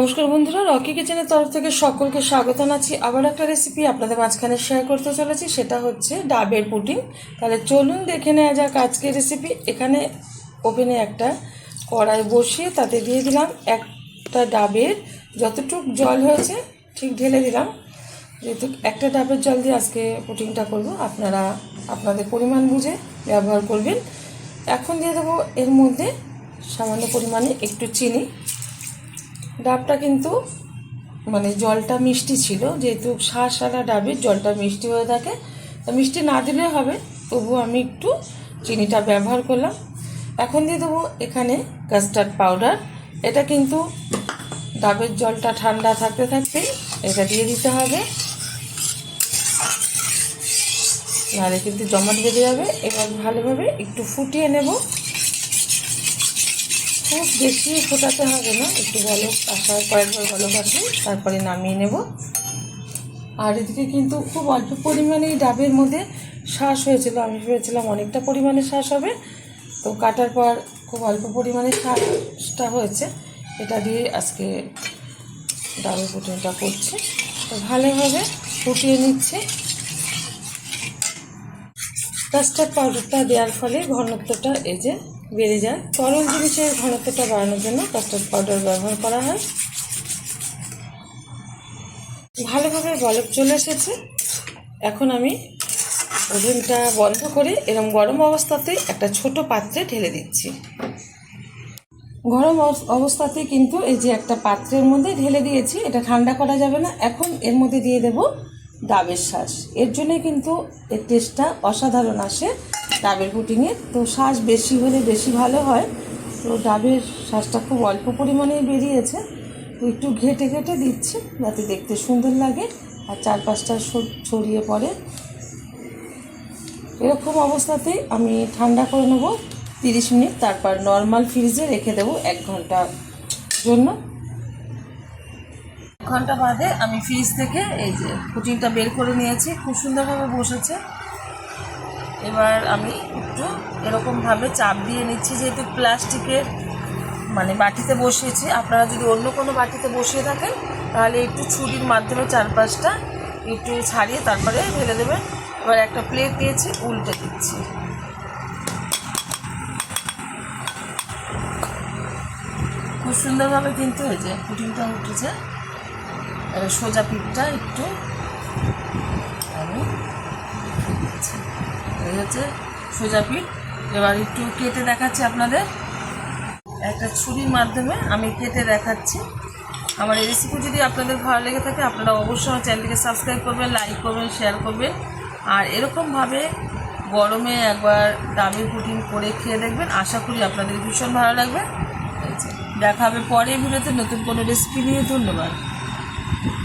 নমস্কার বন্ধুরা, রকি কিচেনের তরফ থেকে সকলকে স্বাগত জানাচ্ছি। আবার একটা রেসিপি আপনাদের মাঝখানে শেয়ার করতে চলেছি, সেটা হচ্ছে ডাবের পুডিং। তাহলে চলুন দেখে নেওয়া যাক আজকের রেসিপি এখানে ওভেনে একটা কড়াই বসিয়ে তাতে দিয়ে দিলাম একটা ডাবের, যতটুক জল হয়েছে ঠিক ঢেলে দিলাম। যেহেতু একটা ডাবের জল দিয়ে আজকে পুটিংটা করব, আপনারা আপনাদের পরিমাণ বুঝে ব্যবহার করবেন। এখন দিয়ে দেবো এর মধ্যে সামান্য পরিমাণে একটু চিনি। ডাবটা কিন্তু মানে জলটা মিষ্টি ছিল, যেহেতু শাঁসালা ডাবের জলটা মিষ্টি হয়ে থাকে। মিষ্টি না দিলে হবে তবু আমি একটু চিনিটা ব্যবহার করলাম। এখন দিয়ে দেবো এখানে কাস্টার্ড পাউডার এটা কিন্তু ডাবের জলটা ঠান্ডা থাকতে থাকতেই এটা দিয়ে দিতে হবে। নাহলে কিন্তু জমাট বেঁধে যাবে। এবার ভালোভাবে একটু ফুটিয়ে নেব। খুব বেশি ফোটাতে হবে না, একটু বলক আসার কয়েকবার বলক আসে তারপরে নামিয়ে নেব। আর এদিকে কিন্তু খুব অল্প পরিমাণেই ডাবের মধ্যে শ্বাস হয়েছিল, আমি ভেবেছিলাম অনেকটা পরিমাণে শ্বাস হবে, তো কাটার পর খুব অল্প পরিমাণে শ্বাসটা হয়েছে, এটা দিয়ে আজকে ডাবের পুটিংটা করছি। তো ভালোভাবে ফুটিয়ে নিচ্ছে। কাস্টার্ড পাউডারটা দেওয়ার ফলে ঘনত্বটা এই যে বেড়ে যায়। তরল জিনিসের ঘনত্বটা বাড়ানোর জন্য কাস্টার্ড পাউডার ব্যবহার করা হয়। ভালোভাবে বলক চলে এসেছে। এখন আমি ওভেনটা বন্ধ করে এরকম গরম অবস্থাতে একটা ছোট পাত্রে ঢেলে দিচ্ছি। গরম অবস- অবস্থাতে কিন্তু এই যে একটা পাত্রের মধ্যে ঢেলে দিয়েছি, এটা ঠান্ডা করা যাবে না। এখন এর মধ্যে দিয়ে দেব ডাবের শ্বাস এর জন্যে কিন্তু এর টেস্টটা অসাধারণ আসে ডাবের পুটিংয়ের তো শ্বাস বেশি হলে বেশি ভালো হয়। তো ডাবের শ্বাসটা খুব অল্প পরিমাণেই বেরিয়েছে। তো একটু ঘেটে ঘেটে দিচ্ছি যাতে দেখতে সুন্দর লাগে আর চারপাশটা ছড়িয়ে পড়ে। এরকম অবস্থাতেই আমি ঠান্ডা করে নেব তিরিশ মিনিট, তারপর নর্মাল ফ্রিজে রেখে দেবো এক ঘণ্টার জন্য। ঘণ্টা বাদে আমি ফ্রিজ থেকে এই যে পুটিংটা বের করে নিয়েছি, খুব সুন্দরভাবে বসেছে। এবার আমি একটু এরকমভাবে চাপ দিয়ে নিচ্ছি, যেহেতু প্লাস্টিকের মানে বাটিতে বসিয়েছি। আপনারা যদি অন্য কোনো বাটিতে বসিয়ে থাকেন, তাহলে একটু ছুরির মাধ্যমে চারপাশটা একটু ছাড়িয়ে তারপরে ঢেলে দেবেন। এবার একটা প্লেট দিয়েছি উল্টে দিচ্ছি। খুব সুন্দরভাবে কিন্তু যে পুটিংটা উঠেছে। এবার সোজা পিঠটা একটু আমি দিচ্ছি। এই হচ্ছে সোজা পিঠ। এবার একটু কেটে দেখাচ্ছি আপনাদের। একটা ছুরির মাধ্যমে আমি কেটে দেখাচ্ছি। আমার এই রেসিপি যদি আপনাদের ভালো লেগে থাকে, আপনারা অবশ্যই আমার চ্যানেলটিকে সাবস্ক্রাইব করবেন লাইক করবেন শেয়ার করবেন। আর এরকমভাবে গরমে একবার ডাবের পুটিং করে খেয়ে দেখবেন। আশা করি আপনাদের ভীষণ ভালো লাগবে। দেখা হবে পরে ভিডিওতে নতুন কোনো রেসিপি নিয়ে। ধন্যবাদ। Yeah.